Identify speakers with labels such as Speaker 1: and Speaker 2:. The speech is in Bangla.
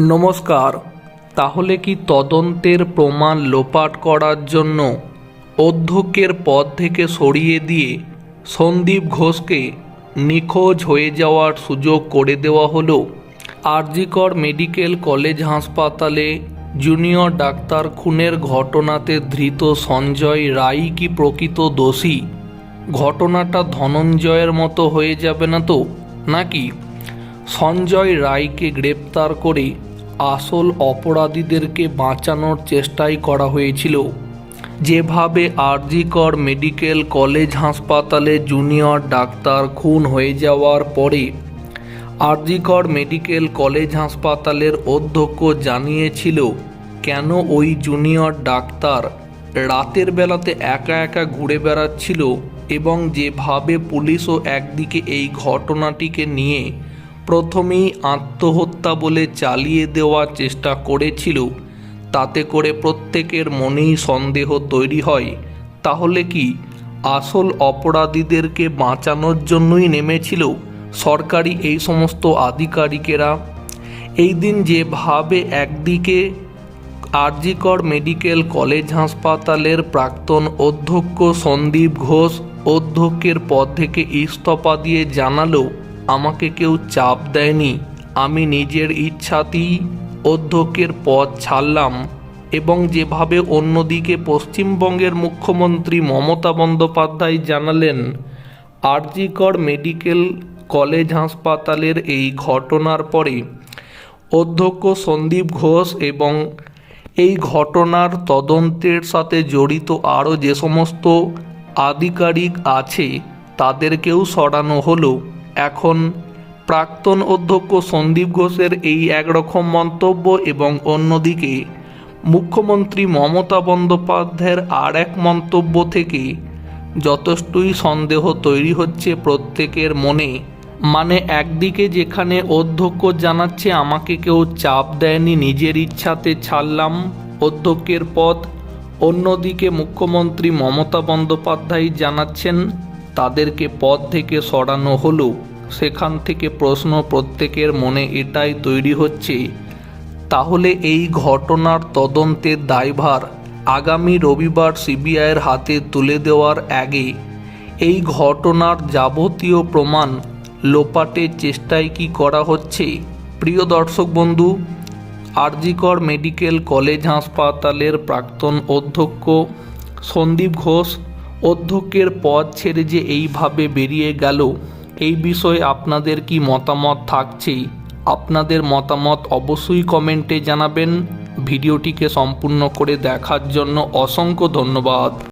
Speaker 1: নমস্কার, তাহলে কি তদন্তের প্রমাণ লোপাট করার জন্য অধ্যক্ষের পদ থেকে সরিয়ে দিয়ে সন্দীপ ঘোষকে নিখোঁজ হয়ে যাওয়ার সুযোগ করে দেওয়া হলো? আরজিকর মেডিকেল কলেজ হাসপাতালে জুনিয়র ডাক্তার খুনের ঘটনাতে ধৃত সঞ্জয় রাই কি প্রকৃত দোষী? ঘটনাটা ধনঞ্জয়ের মতো হয়ে যাবে না তো? নাকি সঞ্জয় রায়কে গ্রেপ্তার করে আসল অপরাধীদেরকে বাঁচানোর চেষ্টাই করা হয়েছিল। যেভাবে আরজিকর মেডিকেল কলেজ হাসপাতালে জুনিয়র ডাক্তার খুন হয়ে যাওয়ার পরে আরজিকর মেডিকেল কলেজ হাসপাতালের অধ্যক্ষ জানিয়েছিল, কেন ওই জুনিয়র ডাক্তার রাতের বেলাতে একা একা ঘুরে বেড়াচ্ছিল এবং যেভাবে পুলিশও একদিকে এই ঘটনাটিকে নিয়ে প্রথমেই আত্মহত্যা বলে চালিয়ে দেওয়ার চেষ্টা করেছিল। তাতে করে প্রত্যেকের মনেই সন্দেহ তৈরি হয়। তাহলে কি আসল অপরাধীদেরকে বাঁচানোর জন্যই নেমেছিল সরকারি এই সমস্ত আধিকারিকেরা? এই দিন যেভাবে একদিকে আরজিকর মেডিকেল কলেজ হাসপাতালের প্রাক্তন অধ্যক্ষ সন্দীপ ঘোষ অধ্যক্ষের পদ থেকে ইস্তফা দিয়ে জানালো আমাকে কেউ চাপ দেয়নি। আমি নিজের ইচ্ছাতেই অধ্যক্ষের পদ ছাড়লাম এবং যেভাবে অন্যদিকে পশ্চিমবঙ্গের মুখ্যমন্ত্রী মমতা বন্দ্যোপাধ্যায় জানালেন, আরজিকর মেডিকেল কলেজ হাসপাতালের এই ঘটনার পরে অধ্যক্ষ সন্দীপ ঘোষ এবং এই ঘটনার তদন্তের সাথে জড়িত আরও যে সমস্ত আধিকারিক আছে, তাদেরকেও সরানো হলো। এখন প্রাক্তন অধ্যক্ষ সন্দীপ ঘোষের এই একরকম মন্তব্য এবং অন্যদিকে মুখ্যমন্ত্রী মমতা বন্দ্যোপাধ্যায়ের আর এক মন্তব্য থেকে যথেষ্টই সন্দেহ তৈরি হচ্ছে প্রত্যেকের মনে। মানে একদিকে যেখানে অধ্যক্ষ জানাচ্ছে, আমাকে কেউ চাপ দেয়নি, নিজের ইচ্ছাতে ছাড়লাম অধ্যক্ষের পদ। অন্যদিকে মুখ্যমন্ত্রী মমতা বন্দ্যোপাধ্যায় জানাচ্ছেন, তাদেরকে পদ থেকে সরানো হলো। সেখান থেকে প্রশ্ন প্রত্যেকের মনে এটাই তৈরি হচ্ছে, তাহলে এই ঘটনার তদন্তের দায়ভার আগামী রবিবার সিবিআইয়ের হাতে তুলে দেওয়ার আগে এই ঘটনার যাবতীয় প্রমাণ লোপাটের চেষ্টায় কি করা হচ্ছে? প্রিয় দর্শক বন্ধু, আরজিকর মেডিকেল কলেজ হাসপাতালের প্রাক্তন অধ্যক্ষ সন্দীপ ঘোষ অধ্যক্ষের পদ ছেড়ে যে এইভাবে বেরিয়ে গেল এই বিষয়ে আপনাদের কি মতামত থাকছে? আপনাদের মতামত অবশ্যই কমেন্টে জানাবেন। ভিডিওটিকে সম্পূর্ণ করে দেখার জন্য অসংখ্য ধন্যবাদ।